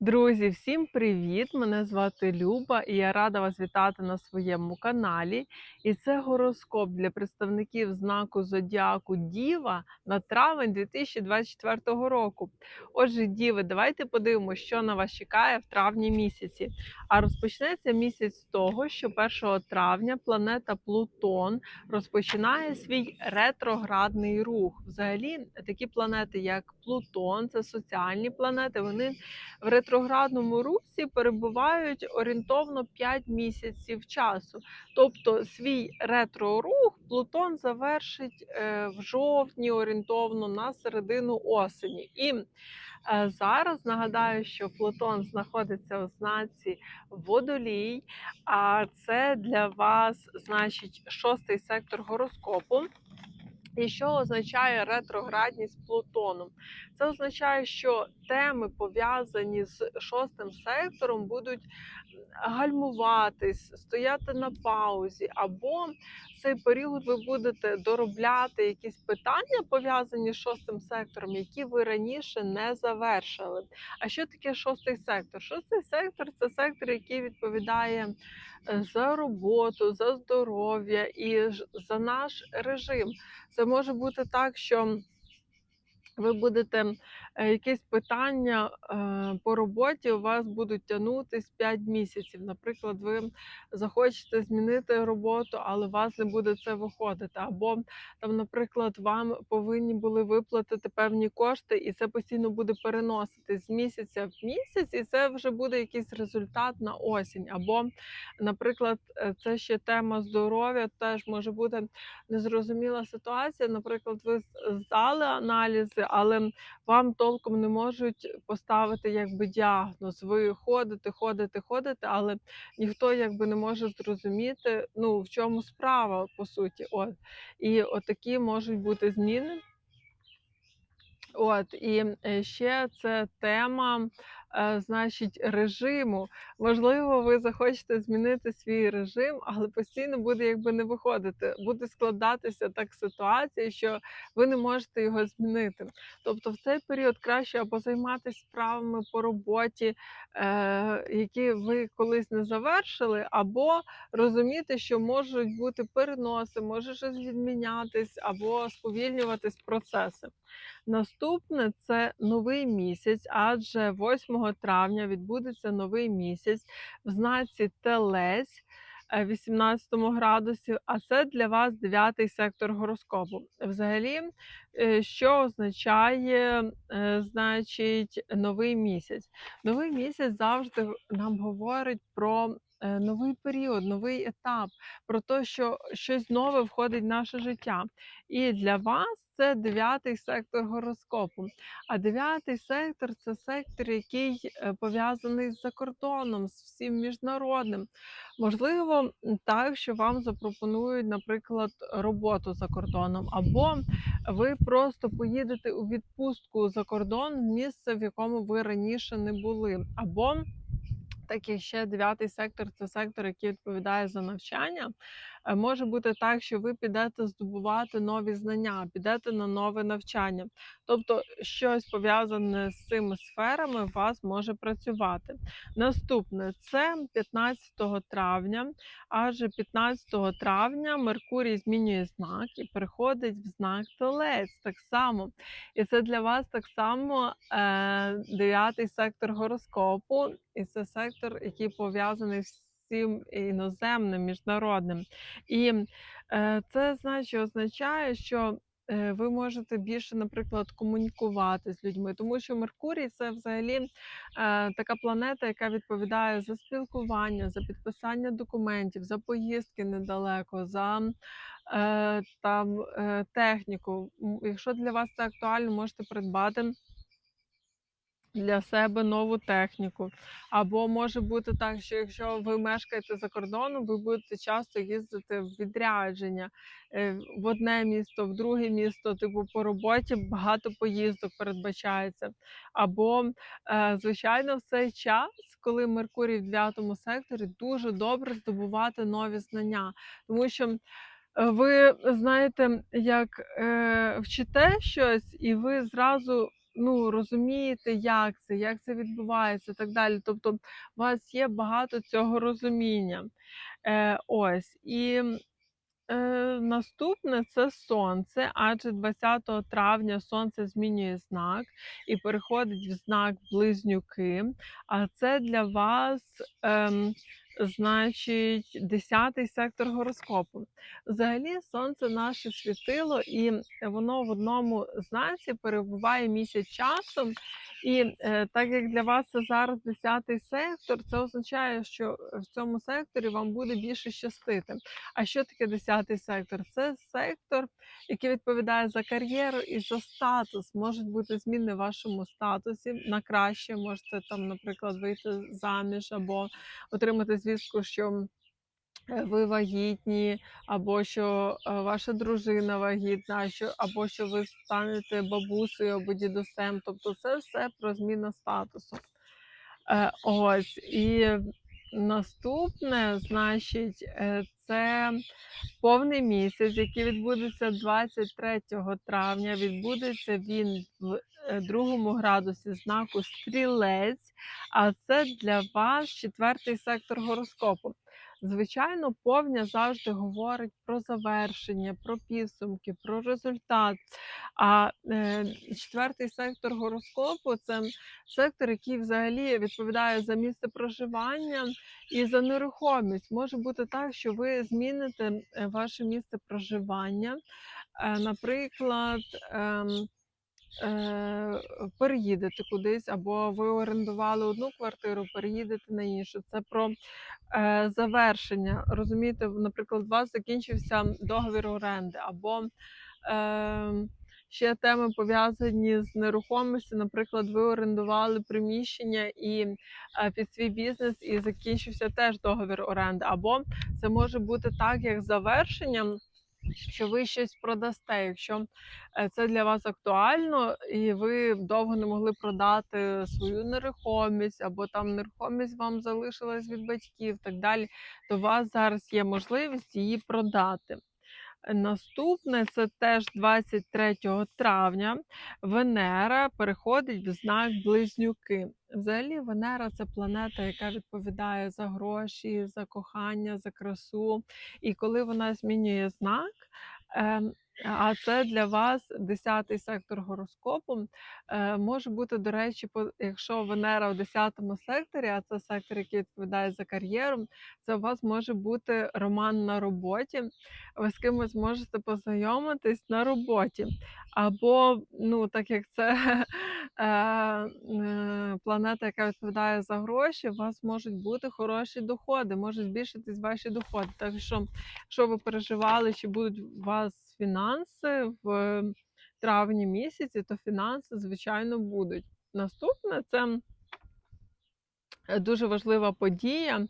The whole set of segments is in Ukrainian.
Друзі, всім привіт! Мене звати Люба і я рада вас вітати на своєму каналі. І це гороскоп для представників знаку Зодіаку Діва на травень 2024 року. Отже, Діви, давайте подивимося, що на вас чекає в травні місяці. А розпочнеться місяць з того, що 1 травня планета Плутон розпочинає свій ретроградний рух. Взагалі, такі планети, як Плутон, це соціальні планети, вони в ретроградному русі перебувають орієнтовно 5 місяців часу. Тобто свій ретро-рух Плутон завершить е, в жовтні, орієнтовно на середину осені. І е, зараз нагадаю, що Плутон знаходиться у знаці водолій, а це для вас значить шостий сектор гороскопу. І що означає ретроградність Плутоном? Це означає, що теми, пов'язані з шостим сектором, будуть гальмуватись, стояти на паузі, або цей період ви будете доробляти якісь питання, пов'язані з шостим сектором, які ви раніше не завершили. А що таке шостий сектор? Шостий сектор це сектор, який відповідає е, за роботу, за здоров'я і за наш режим. Це може бути так, що ви будете е, якесь питання е, по роботі у вас будуть тягнутись 5 місяців. Наприклад, ви захочете змінити роботу, але у вас не буде це виходити. Або там, наприклад, вам повинні були виплатити певні кошти, і це постійно буде переносити з місяця в місяць, і це вже буде якийсь результат на осінь. Або, наприклад, е, це ще тема здоров'я, теж може бути незрозуміла ситуація. Наприклад, ви здали аналізи але вам толком не можуть поставити якби діагноз. Ви ходите, ходите, ходите, але ніхто якби не може зрозуміти, ну в чому справа по суті. От і отакі можуть бути зміни. От і е, ще це тема значить, режиму. Можливо, ви захочете змінити свій режим, але постійно буде якби не виходити. Буде складатися так ситуація, що ви не можете його змінити. Тобто, в цей період краще або займатися справами по роботі, е, які ви колись не завершили, або розуміти, що можуть бути переноси, може щось відмінятись, або сповільнюватись процеси. Наступне це новий місяць, адже 8 травня відбудеться новий місяць в знаці Телець. 18 е, градусів, а це для вас дев'ятий сектор гороскопу. Взагалі, е, що означає, е, значить, новий місяць? Новий місяць завжди нам говорить про новий період, новий етап, про те, що щось нове входить в наше життя. І для вас це дев'ятий сектор гороскопу. А дев'ятий сектор це сектор, який е, пов'язаний з закордоном, з всім міжнародним. Можливо, так, що вам запропонують, наприклад, роботу за кордоном, або ви просто поїдете у відпустку за кордон в місце, в якому ви раніше не були. або так як ще дев'ятий сектор це сектор, який відповідає за навчання. Е, може бути так, що ви підете здобувати нові знання, підете на нове навчання. Тобто щось пов'язане з цими сферами у вас може працювати. Наступне це 15 травня, адже 15 травня Меркурій змінює знак і переходить в знак Телець так само. І це для вас так само е, дев'ятий сектор гороскопу, і це сектор, який пов'язаний з всім іноземним, міжнародним. І е, це значить означає, що е, ви можете більше, наприклад, комунікувати з людьми, тому що Меркурій це взагалі е, така планета, яка відповідає за спілкування, за підписання документів, за поїздки недалеко, за там техніку. Якщо для вас це актуально, можете придбати для себе нову техніку. Або може бути так, що якщо ви мешкаєте за кордоном, ви будете часто їздити в відрядження е, в одне місто, в друге місто, типу по роботі багато поїздок передбачається. Або, е, звичайно, в цей час, коли Меркурій в 9 секторі, дуже добре здобувати нові знання, тому що. Е, ви знаєте, як е, вчите щось, і ви зразу ну, розумієте, як це, як це відбувається, і так далі. Тобто, у вас є багато цього розуміння. Е, ось. І Е, наступне це сонце, адже 20 травня сонце змінює знак і переходить в знак близнюки. А це для вас, ем, значить, 10 сектор гороскопу. Взагалі, сонце наше світило, і воно в одному знаці перебуває місяць часу. І е, так як для вас це зараз 10 сектор, це означає, що в цьому секторі вам буде більше щастити. А що таке 10 сектор? Це сектор, який відповідає за кар'єру і за статус. Можуть бути зміни в вашому статусі на краще. Можете там, наприклад, вийти заміж або отримати звістку, що е, ви вагітні, або що е, ваша дружина вагітна, або що ви станете бабусею або дідусем. Тобто це все про зміну статусу. Е, ось і наступне, значить, це повний місяць, який відбудеться 23 травня. Відбудеться він в другому градусі знаку стрілець, а це для вас четвертий сектор гороскопу. Звичайно, повня завжди говорить про завершення, про підсумки, про результат. А е, четвертий сектор гороскопу це сектор, який взагалі відповідає за місце проживання і за нерухомість. Може бути так, що ви зміните е, ваше місце проживання. Е, наприклад, ем, е, переїдете кудись, або ви орендували одну квартиру, переїдете на іншу. Це про е, завершення. Розумієте, наприклад, у вас закінчився договір оренди, або е, ще теми пов'язані з нерухомістю. Наприклад, ви орендували приміщення і е, під свій бізнес, і закінчився теж договір оренди. Або це може бути так, як завершенням що ви щось продасте. Якщо е, це для вас актуально, і ви довго не могли продати свою нерухомість, або там нерухомість вам залишилась від батьків, так далі, то у вас зараз є можливість її продати. Наступне це теж 23 травня. Венера переходить в знак Близнюки. Взагалі, Венера це планета, яка відповідає за гроші, за кохання, за красу. І коли вона змінює знак, ем, а це для вас 10-й сектор гороскопу. Е, може бути, до речі, якщо Венера в 10-му секторі, а це сектор, який відповідає за кар'єру, це у вас може бути роман на роботі. Ви з кимось можете познайомитись на роботі. Або, ну, так як це е, планета, яка відповідає за гроші, у вас можуть бути хороші доходи, можуть збільшитись ваші доходи. Так що, якщо ви переживали, чи будуть у вас фінанси в травні місяці, то фінанси, звичайно, будуть. Наступне це е, дуже важлива подія,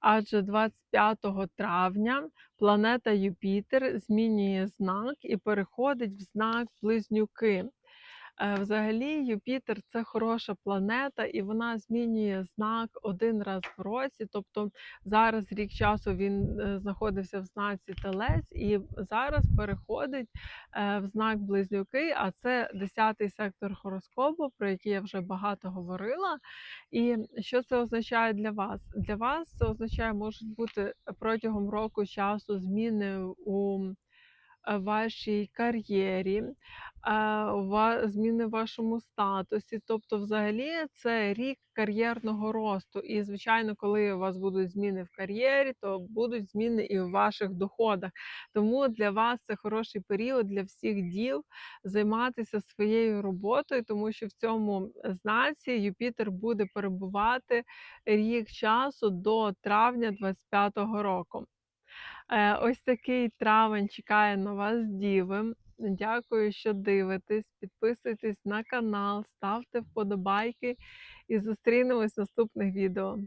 адже 25 травня планета Юпітер змінює знак і переходить в знак Близнюки. Е, взагалі, Юпітер це хороша планета, і вона змінює знак один раз в році. Тобто зараз рік часу він е, знаходився в знаці Телець, і зараз переходить е, в знак Близнюки. А це 10-й сектор хороскопу, про який я вже багато говорила. І що це означає для вас? Для вас це означає, можуть бути протягом року часу зміни у вашій кар'єрі, зміни в вашому статусі. Тобто, взагалі, це рік кар'єрного росту. І, звичайно, коли у вас будуть зміни в кар'єрі, то будуть зміни і в ваших доходах. Тому для вас це хороший період для всіх діл займатися своєю роботою, тому що в цьому знаці Юпітер буде перебувати рік часу до травня 25-го року. Е, ось такий травень чекає на вас, діви. Дякую, що дивитесь. Підписуйтесь на канал, ставте вподобайки і зустрінемось в наступних відео.